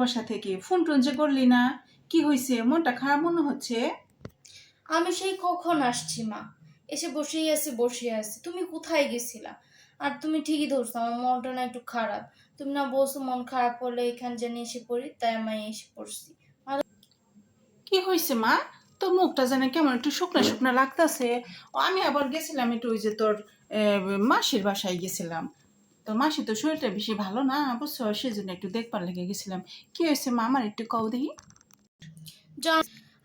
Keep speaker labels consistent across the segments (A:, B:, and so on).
A: বাসা থেকে phone tone যে করলি না? কি হয়েছে মনটা খারাপ মনে হচ্ছে?
B: আমি সেই কখন আসছি মা? এসে বসেই আছি বসে আছি। তুমি কোথায় গেছিলা? আর তুমি ঠিকই ধরছো আমার মনটা না একটু খারাপ। তুমি না বলছো মন খারাপ হলে এখান জানি এসে পড়ি তাই আমি এসে পড়ছি।
A: কি হয়েছে মা? তোর মুখটা যেন কেমন একটু শুকনা শুকনা লাগতেছে। আমি আবার গেছিলাম একটু ওই যে তোর আহ, মাসির বাসায় গেছিলাম। তোর মাসি তো শরীরটা বেশি ভালো না, বুঝছ? সেজন্য একটু দেখবার লেগে গেছিলাম। কি হয়েছে মা? আমার একটু কও দেখি।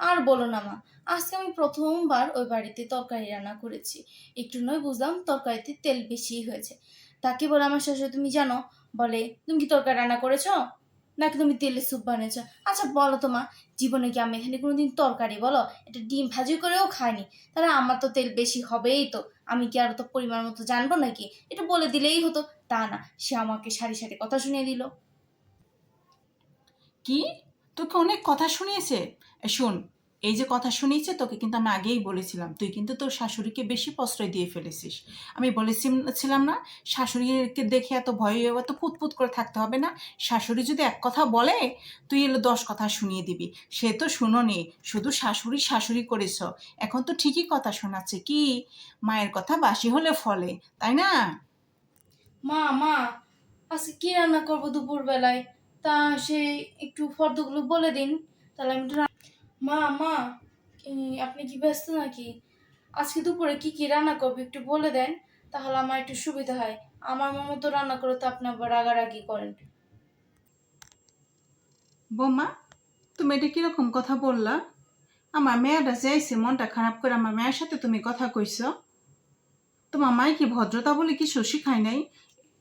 B: আর বলো না মা, আজকে আমি প্রথমবার ওই বাড়িতে তরকারি রান্না করেছি। একটু নয় বুঝলাম, তরকারিতে তেল বেশি হয়েছে। তাকে বলে আমার শাশুড়ি, তুমি জানো? বলে, তুমি কি তরকারি রান্না করেছ? নাকি তুমি তেলের স্যুপ বানিয়েছো? আচ্ছা বলো তো মা, জীবনে কি আমি এখানে কোনোদিন তরকারি, বলো? এটা ডিম ভাজি করেও খাইনি। তাহলে আমার তো তেল বেশি হবেই তো। আমি কি আর তো পরিমাণ মতো জানব নাকি? এটা বলে দিলেই হতো। তা না, সে আমাকে সারি সারি কথা শুনিয়ে দিল।
A: কি? তোকে অনেক কথা শুনিয়েছে? শোন, এই যে কথা শুনিয়েছে, তোকে কিন্তু আমি আগেই বলেছিলাম। তুই কিন্তু তোর শাশুড়িকে বেশি প্রশ্রয় দিয়ে ফেলেছিস। আমি বলেছিলাম না, শাশুড়িকে দেখে এত ভয়ে এত পুতপুত করে থাকতে হবে না। শাশুড়ি যদি এক কথা বলে, তুই এলো দশ কথা শুনিয়ে দিবি। সে তো শুনোনি, শুধু শাশুড়ি শাশুড়ি করেছ। এখন তো ঠিকই কথা শোনাচ্ছে। কি? মায়ের কথা বাসি হলে ফলে, তাই না?
B: মা মা, আজকে কি রান্না করব দুপুর বেলায় তা সে একটু ফর্দগুলো বলে দিন, তাহলে আমি একটু মা মা আপনি কি ব্যস্ত নাকি? আজকে দুপুরে কি কি রান্না করব একটু বলে দেন, তাহলে আমার একটু সুবিধা হয়। আমার মা মতো রান্না করে তো আপনি আবার রাগারাগি করেন।
A: বৌমা, তুমি এটা কীরকম কথা বললা? আমার মেয়েটা যাইছে মনটা খারাপ করে আমার মেয়ের সাথে তুমি কথা কইছ। তোমার মাই কি ভদ্রতা বলে কিছু শিখায় নাই?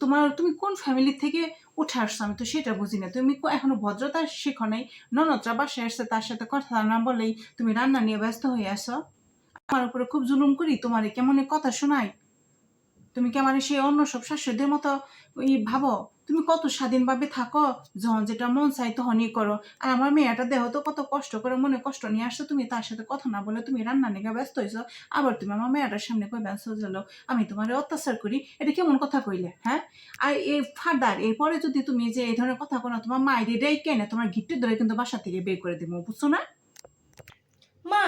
A: তোমার, তুমি কোন ফ্যামিলি থেকে উঠে আসছো? আমি তো সেটা বুঝি না। তুমি এখনও ভদ্রতা শেখো নাই, ননদরা বাসায় আসছে, তার সাথে কথা না বলেই তুমি রান্না নিয়ে ব্যস্ত হয়ে আসো আমার উপরে খুব জুলুম করি, তোমার কেমন কথা শোনাই তুমি কি আমার সেই অন্য সব শাশুড়িদের মতো ওই ভাবো? তুমি কত স্বাধীনভাবে থাকো? যখন যেটা মন চাই তখনই করো। আর আমার মেয়েটা দেহ তো কত কষ্ট করে মনে কষ্ট নিয়ে আসছো, তুমি তার সাথে কথা না বলে তুমি রান্না নিয়ে ব্যস্ত হয়েছো। আবার তুমি আমার মেয়েটার সামনে কই ব্যস্ত গেলো? আমি তোমার অত্যাচার করি। এটা কেমন কথা কইলে হ্যাঁ? আর এই ফাদার, এরপরে যদি তুমি যে এই ধরনের কথা কোনো তোমার মায়ের এটাই কেনে তোমার গিট্টু ধরে কিন্তু বাসা থেকে বের করে দিব, বুঝছ না?
B: মা,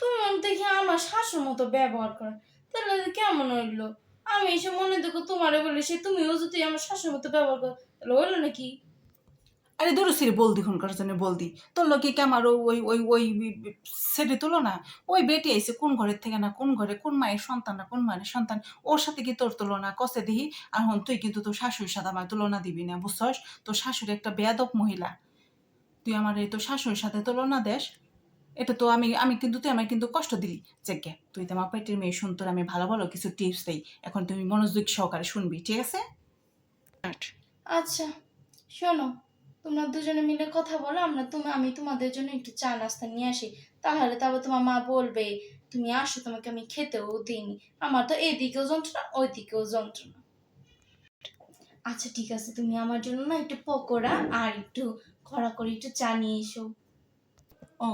B: তুমি দেখি আমার শাশুর মতো ব্যবহার করে। তাহলে কেমন হইল? আমি এসে মনে দেখো, তোমারে বলে সে তুমিও যদি আমার শাশুর মতো ব্যবহার করো, তাহলে হইল নাকি?
A: আরে ধরো সিরে বলদি খুনকার জন্য বলদি তোর লোকে আমার ওই ওই ওই সেটে তুলো না? ওই বেটি আইসে কোন ঘরের থেকে না, কোন ঘরে কোন মায়ের সন্তান না, কোন মায়ের সন্তান? ওর সাথে কি তোর তুলনা? কষে দিহি? আর হন, তুই কিন্তু তোর শাশুড়ির সাথে আমার তুলনা দিবি না, বুঝছস? তোর শাশুড়ি একটা বেয়াদক মহিলা। তুই আমার এই তোর শাশুড়ির সাথে তুলনা দেশ এটা তো আমি আমি কিন্তু তুই আমার কিন্তু কষ্ট দিলি। চেকে তুই তো আমার পেটের মেয়ে শুন তোর আমি ভালো ভালো কিছু টিপস দেই। এখন তুমি মনোযোগ সহকারে শুনবি ঠিক আছে?
B: আচ্ছা শোনো তোমরা দুজনে মিলে কথা বলো আমরা তুমি আমি তোমাদের জন্য একটু চা নাস্তা নিয়ে আসি। তাহলে তারপর তোমার মা বলবে তুমি আসো তোমাকে আমি খেতেও দিইনি। আমার তো এদিকেও যন্ত্রণা ওই দিকেও যন্ত্রণা। আচ্ছা ঠিক আছে তুমি আমার জন্য না একটু পকোড়া আর একটু কড়া করে একটু চা নিয়ে এসো।
A: ও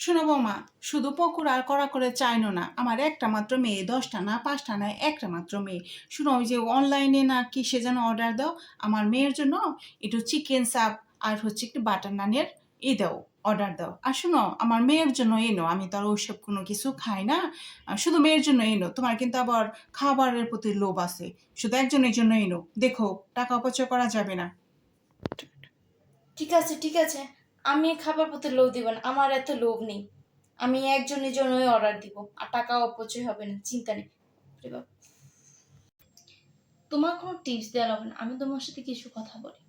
A: শোনো বৌমা, শুধু পকোড়া আর কড়া করে চাইনো না, আমার একটা মাত্র মেয়ে, দশটা না, পাঁচটা না, একটা মাত্র মেয়ে। শুনো, ওই যে অনলাইনে না কি সে যেন অর্ডার দাও, আমার মেয়ের জন্য একটু চিকেন চাপ আর হচ্ছে একটু বাটার নানের ই দাও অর্ডার দাও। আর শোনো, আমার মেয়ের জন্য এনো, আমি তো আর ওইসব কোনো কিছু খাই না। শুধু মেয়ের জন্য এনো, তোমার কিন্তু আবার খাবারের প্রতি লোভ আছে। শুধু একজনের জন্য এনো, দেখো, টাকা অপচয় করা যাবে না।
B: ঠিক আছে ঠিক আছে। আমি খাবার প্রতি লোভ দিব না, আমার এত লোভ নেই। আমি একজনের জন্যই অর্ডার দিব, আর টাকা অপচয় হবে না, চিন্তা নেই। তোমার কোনো টিপস দেওয়া হবে না, আমি তোমার সাথে কিছু কথা বলি।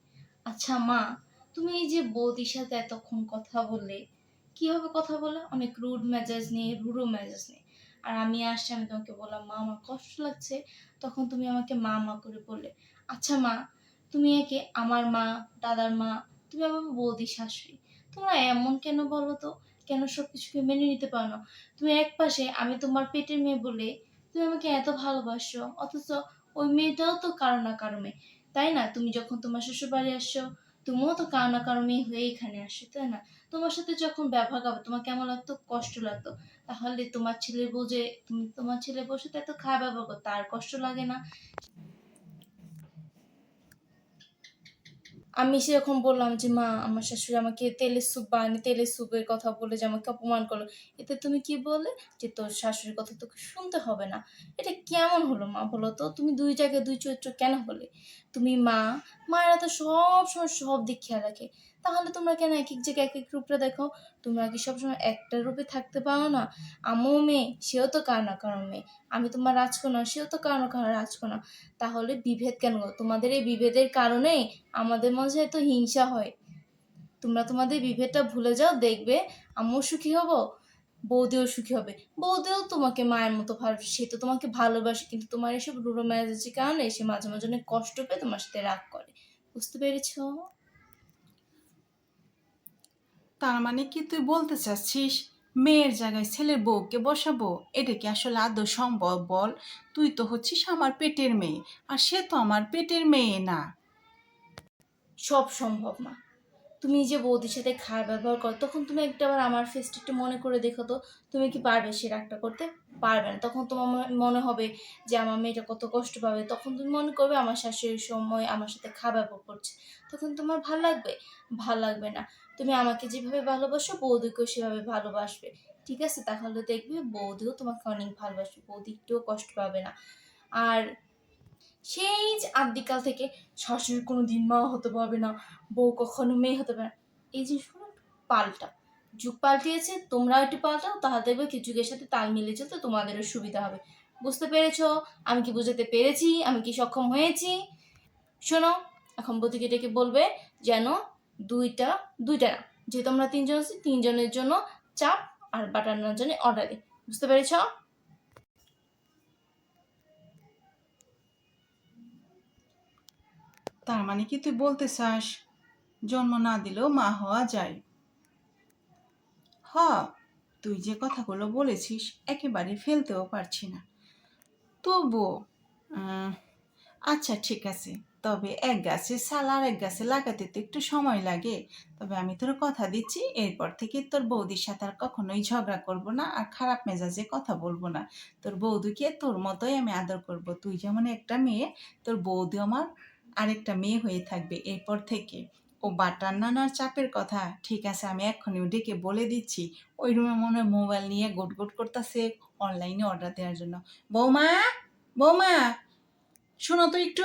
B: আচ্ছা মা, তুমি এই যে বৌদির সাথে এতক্ষণ কথা বললে, কীভাবে কথা বলে অনেক রুড মেজাজ নিয়ে রুড়ো মেজাজ নিয়ে। আর আমি আসছি, আমি তোমাকে বললাম, মা, আমার কষ্ট লাগছে। তখন তুমি আমাকে মা মা করে বললে আচ্ছা মা, তুমি একে আমার মা, দাদার মা তুমি আমার বৌদি শাশুড়ি তোমরা এমন কেন বলো তো? কেন সব কিছুকে মেনে নিতে পারো না? তুমি এক পাশে আমি তোমার পেটের মেয়ে বলে তুমি আমাকে এত ভালোবাসো, অথচ ওই মেয়েটাও তো কারও না কারও মেয়ে। তাই না? তুমি যখন তোমার শ্বশুর বাড়ি আসছো, তুমিও তো কারও না কারও মেয়ে হয়ে এখানে আসছো, তাই না? তোমার সাথে যখন ব্যবহার করবে, তোমার কেমন লাগতো? কষ্ট লাগতো। তাহলে তোমার ছেলে বউ যে, তুমি তোমার ছেলে বসে এত খারাপ ব্যবহার করো, তার কষ্ট লাগে না? আমি সেরকম বললাম যে, মা, আমার শাশুড়ি আমাকে তেলের স্যুপ বানিয়ে তেলের স্যুপের কথা বলে যে আমাকে অপমান করল। এতে তুমি কি বলে যে, তোর শাশুড়ির কথা তোকে শুনতে হবে না। এটা কেমন হলো মা বলো তো? তুমি দুই জায়গায় দুই চরিত্র কেন হলে? তুমি মা, মায়েরা তো সব সময় সব দিক খেয়াল রাখে। তাহলে তোমরা কেন এক এক জায়গায় এক এক রূপটা দেখো? তোমরা কি সবসময় একটা রূপে থাকতে পারো না? আমও মেয়ে, সেও তো কারও না কারও মেয়ে। আমি তোমার রাজকন্যা, সেও তো কারও না কারও রাজকন্যা। তাহলে বিভেদ কেন তোমাদের এই বিভেদের কারণে আমাদের মাঝে এত হিংসা হয়। তোমরা তোমাদের বিভেদটা ভুলে যাও, দেখবে আমিও সুখী হব, বৌদিও সুখী হবে। বৌদিও তোমাকে মায়ের মতো ভালোবাসে সে তো তোমাকে ভালোবাসে, কিন্তু তোমার এসব রুড়ো ম্যারেজের কারণে সে মাঝে মাঝে অনেক কষ্ট পেয়ে তোমার সাথে রাগ করে। বুঝতে পেরেছ?
A: তার মানে কি তুই বলতে চাচ্ছিস, মেয়ের জায়গায় ছেলের বউকে বসাবো? এটা কি আসলে আদৌ সম্ভব বল? তুই তো হচ্ছিস আমার পেটের মেয়ে, আর সে তো আমার পেটের মেয়ে না।
B: সব সম্ভব না তুমি যে বৌদির সাথে খারাপ ব্যবহার করো, তখন তুমি একটা আবার আমার ফেসটা একটু মনে করে দেখো তো, তুমি কি পারবে সে রাগটা করতে? পারবে না। তখন তোমার মনে- হবে যে আমার মেয়েটা কত কষ্ট পাবে। তখন তুমি মনে করবে আমার শাশুড়ির সময় আমার সাথে খারাপ ব্যবহার করছে। তখন তোমার ভালো লাগবে? ভালো লাগবে না। তুমি আমাকে যেভাবে ভালোবাসো, বৌদিকেও সেভাবে ভালোবাসবে। ঠিক আছে? তাহলে দেখবে বৌদিও তোমাকে অনেক ভালোবাসবে। বৌদি একটুও কষ্ট পাবে না। আর সেই যে আদিকাল থেকে শাশুড়ি কোনো দিন মা হতে পারবে না, বউ কখনো মেয়ে হতে পারে না। এই জিনিসগুলো পাল্টা। যুগ পাল্টিয়েছে, তোমরাও একটু পাল্টাও তাহলে দেখবে কি যুগের সাথে তাল মিলে চলতে তোমাদেরও সুবিধা হবে। বুঝতে পেরেছ? আমি কি বুঝাতে পেরেছি? আমি কি সক্ষম হয়েছি? শোনো, এখন বৌদিকে ডেকে বলবে যেন দুইটা দুইটা না, যেহেতু আমরা তিনজন আছি, তিনজনের জন্য চাপ আর বাটানোর জন্য অর্ডার দিই। বুঝতে পেরেছ?
A: তার মানে কি তুই বলতে চাস? জন্ম না দিলেও মা হওয়া যায়। হ, তুই যে কথাগুলো বলেছিস একেবারে ফেলতেও পারছি না। তবুও আচ্ছা ঠিক আছে, তবে এক গাছে সাল আর এক গাছে লাগাতে তো একটু সময় লাগে। তবে আমি তোর কথা দিচ্ছি, এরপর থেকে তোর বৌদির সাথে আর কখনোই ঝগড়া করব না আর খারাপ মেজাজে কথা বলব না। তোর বৌদিকে তোর মতোই আমি আদর করব। তুই যেমন একটা মেয়ে, তোর বৌদি আমার আরেকটা মেয়ে হয়ে থাকবে এরপর থেকে। ও বাটার নানার চাপের কথা। ঠিক আছে, আমি এক্ষুনি ডেকে বলে দিচ্ছি। ওই রুমে মনে হয় মোবাইল নিয়ে গোট গোট করতেছে অনলাইনে অর্ডার দেওয়ার জন্য। বৌমা বৌমা, শোনো তো একটু।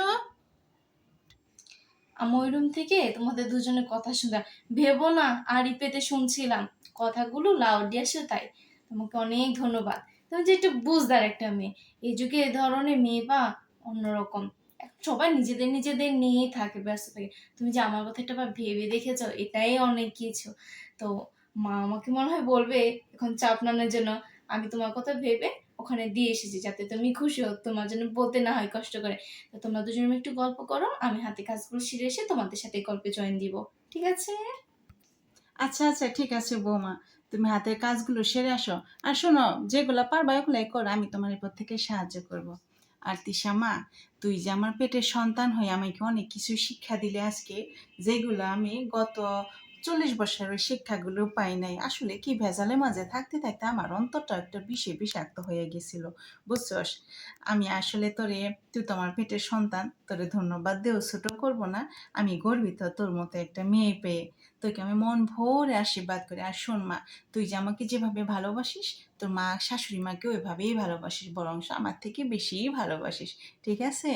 B: আমি ওই রুম থেকে তোমাদের দুজনের কথা শুনলাম। ভেবো না, আড়ি পেতে শুনছিলাম। কথাগুলো লাউড আসে তাই। তোমাকে অনেক ধন্যবাদ। তুমি যে একটু বুঝদার একটা মেয়ে। এই যুগে এ ধরনের মেয়ে বা অন্যরকম। সবাই নিজেদের নিজেদের নিয়েই থাকে, ব্যস্ত থাকে। তুমি যে আমার কথা একটা ভেবে দেখেছ, এটাই অনেক কিছু। তো মা আমাকে মনে হয় বলবে, এখন চাপ নানোর জন্য আমি তোমার কথা ভেবে ওখানে দিয়ে এসেছি, যাতে তুমি খুশি হও, তোমার জন্য বলতে না হয় কষ্ট করে। তো তোমরা দুজনে একটু গল্প করো, আমি হাতে কাজগুলো সেরে এসে তোমাদের সাথে গল্পে জয়েন দিব। ঠিক আছে?
A: আচ্ছা আচ্ছা ঠিক আছে বৌমা। তুমি হাতের কাজগুলো সেরে আসো। আর শোনো, যেগুলো পারবা ওগুলাই করো, আমি তোমার এরপর থেকে সাহায্য করব। আর তিশা মা তুই যে আমার পেটের সন্তান হয়ে আমাকে অনেক কিছু শিক্ষা দিলে আজকে, যেগুলো আমি গত চল্লিশ বছরের শিক্ষাগুলো পাই নাই। আসলে কি ভেজালের মাঝে থাকতে থাকতে আমার অন্তরটা একটা বিষে বিষাক্ত হয়ে গেছিল, বুঝছস? আমি আসলে তোরে, তুই তো আমার পেটের সন্তান, তোরে ধন্যবাদ দেও ছোট করব না, আমি গর্বিত তোর মতো একটা মেয়ে পেয়ে। তোকে আমি মন ভরে আশীর্বাদ করি। আর শোন মা, তুই যে আমাকে যেভাবে ভালোবাসিস তোর মা শাশুড়ি মাকেও এভাবেই ভালোবাসিস বরং আমার থেকে বেশিই ভালোবাসিস ঠিক আছে?